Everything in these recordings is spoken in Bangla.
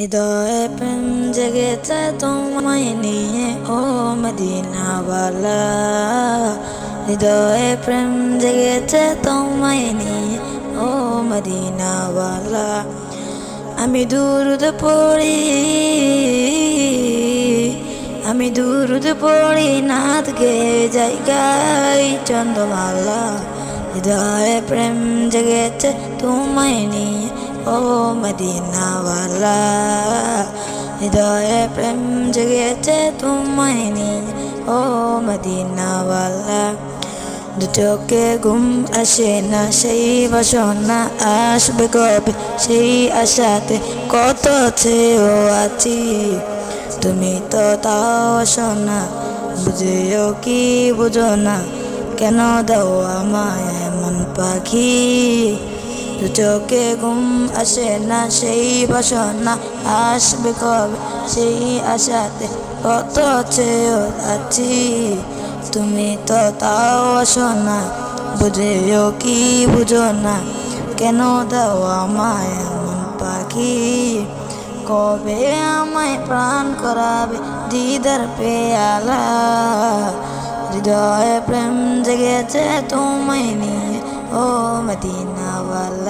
হৃদয়ে প্রেম জেগেছে তোমায় নিয়ে, ও মদিনাওয়ালা হৃদয়ে প্রেম জেগেছে তোমায় নিয়ে, ও মদিনাওয়ালা আমি দুরুদ পড়ি আমি দুরুদ পড়ি নাথ গে যাই গাই চন্দ্রমালা। হৃদয়ে প্রেম জেগেছে তোমায় নিয়ে ও মদিনাওয়ালা হৃদয়ে প্রেম জেগেছে তোমায় নিয়ে ও মদিনাওয়ালা দু চোখে ঘুম আসে না সেই বাসনা আসবে কবে সেই আশাতে কত ও আছি তুমি তো তাও শোনা বুঝেও কি বুঝো না কেন দাও আমায় এমন পাখি চোখে ঘুম আসে না, সেই বাসনা আসবে কবে? সেই আশাতে কত ও আছি। তুমি তো তাও আসো না, বুঝেও কি বুঝো না? কেন দাও আমায় এমন পাখি? কবে আমায় প্রাণ করাবে দিদার পেয়ালা? হৃদয়ে প্রেম জেগেছে তোমায় নিয়ে, ও মদিনাওয়ালা।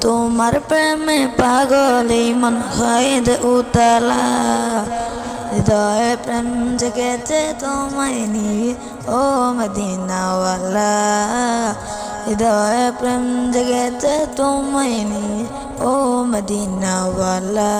তোমার প্রেমে পাগল মন হয় যে উতলা। হৃদয়ে প্রেম জেগেছে তোমায় নিয়ে, ও মদিনাওয়ালা। হৃদয়ে প্রেম জেগেছে তোমায় নিয়ে, ও মদিনাওয়ালা।